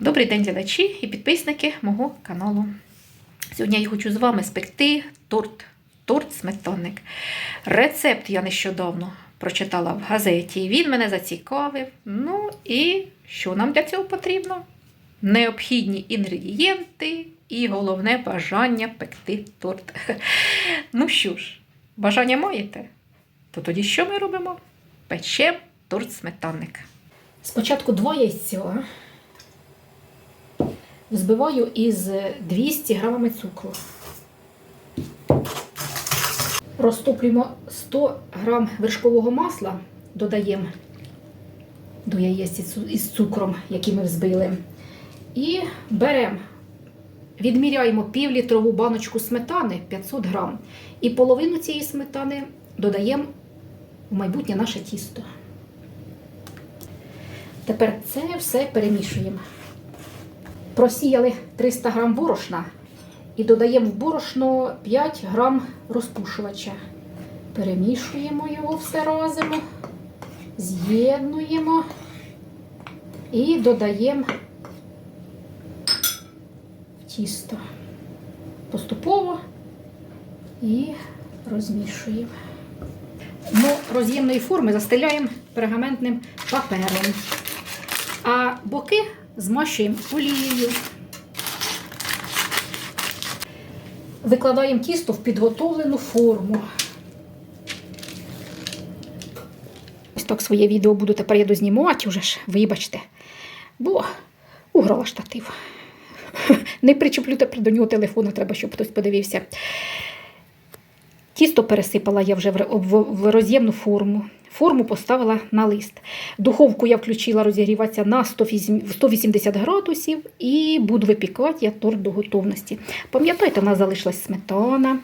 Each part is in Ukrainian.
Добрий день, глядачі і підписники мого каналу. Сьогодні я хочу з вами спекти торт. Торт сметанник. Рецепт я нещодавно прочитала в газеті. Він мене зацікавив. Ну і що нам для цього потрібно? Необхідні інгредієнти і головне бажання пекти торт. Ну що ж, бажання маєте? То тоді що ми робимо? Печемо торт сметанник. Спочатку два яйця взбиваю із 200 грамами цукру. Розтоплюємо 100 грам вершкового масла, додаємо до яєць із цукром, який ми взбили. І беремо, відміряємо півлітрову баночку сметани 500 грам. І половину цієї сметани додаємо в майбутнє наше тісто. Тепер це все перемішуємо. Просіяли 300 грам борошна і додаємо в борошно 5 грам розпушувача. Перемішуємо його все разом, з'єднуємо і додаємо в тісто поступово і розмішуємо. Дно роз'ємної форми застеляємо пергаментним папером, а боки змащуємо олією. Викладаємо тісто в підготовлену форму. Ось так своє відео буду тепер я дознімати уже ж, вибачте. Бо уграла штатив. Не причеплю тепер до нього телефону, треба, щоб хтось подивився. Тісто пересипала я вже в роз'ємну форму. Форму поставила на лист. Духовку я включила розігріватися на 180 градусів і буду випікати я торт до готовності. Пам'ятаєте, у нас залишилась сметана.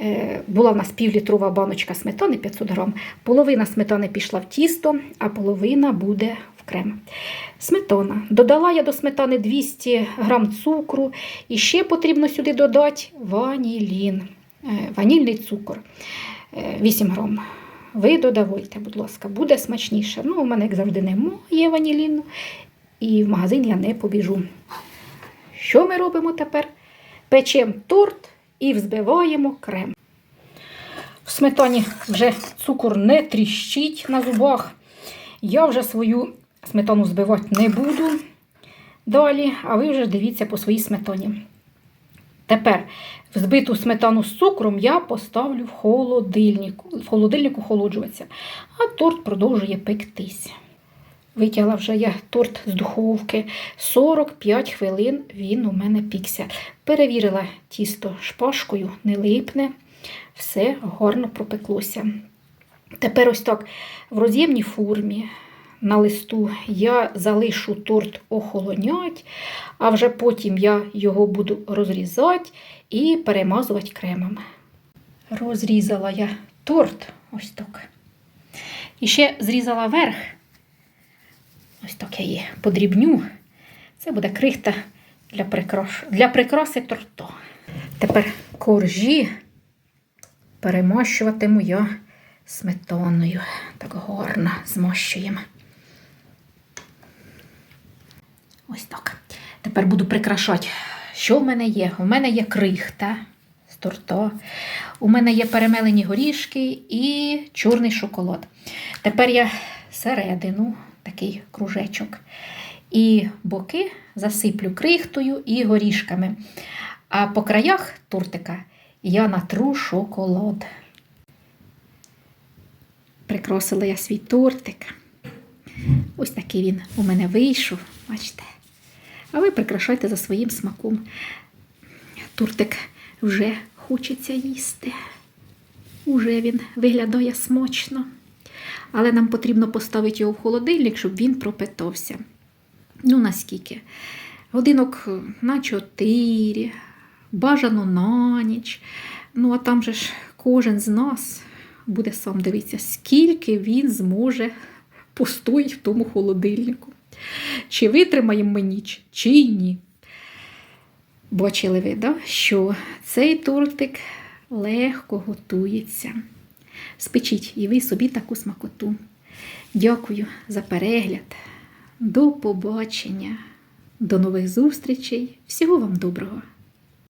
Е, Була в нас півлітрова баночка сметани 500 грам. Половина сметани пішла в тісто, а половина буде в крем. Сметана. Додала я до сметани 200 грам цукру. І ще потрібно сюди додати ванілін, е, ванільний цукор е, 8 грам. Ви додавайте, будь ласка, буде смачніше. Ну, у мене, як завжди, немає ваніліну, і в магазин я не побіжу. Що ми робимо тепер? Печемо торт і взбиваємо крем. В сметані вже цукор не тріщить на зубах. Я вже свою сметану збивати не буду далі, а ви вже дивіться по своїй сметані. Тепер взбиту сметану з цукром я поставлю в холодильнику, в холодильнику охолоджуватися, а торт продовжує пектись. Витягла вже я торт з духовки. 45 хвилин він у мене пікся. Перевірила тісто шпажкою, не липне, все гарно пропеклося. Тепер ось так в роз'ємній формі на листу я залишу торт охолонять, а вже потім я його буду розрізати і перемазувати кремом. Розрізала я торт ось так. І ще зрізала верх. Ось так я її подрібню. Це буде крихта для, прикраш... для прикраси торту. Тепер коржі перемащуватиму я сметаною. Так гарно змащуємо. Ось так. Тепер буду прикрашати. Що в мене є? У мене є крихта з торта. У мене є перемелені горішки і чорний шоколад. Тепер я середину, такий кружечок. І боки засиплю крихтою і горішками. А по краях тортика я натру шоколад. Прикрасила я свій тортик. Ось такий він у мене вийшов, бачите. А ви прикрашайте за своїм смаком. Тортик вже хочеться їсти. Уже він виглядає смачно. Але нам потрібно поставити його в холодильник, щоб він пропитався. Ну, наскільки? Годинок на 4, бажано на ніч. Ну, а там же ж кожен з нас буде сам дивитися, скільки він зможе постоїть в тому холодильнику. Чи витримаємо ми ніч, чи ні. Бачили ви, що цей тортик легко готується. Спечіть і ви собі таку смакоту. Дякую за перегляд. До побачення! До нових зустрічей. Всього вам доброго!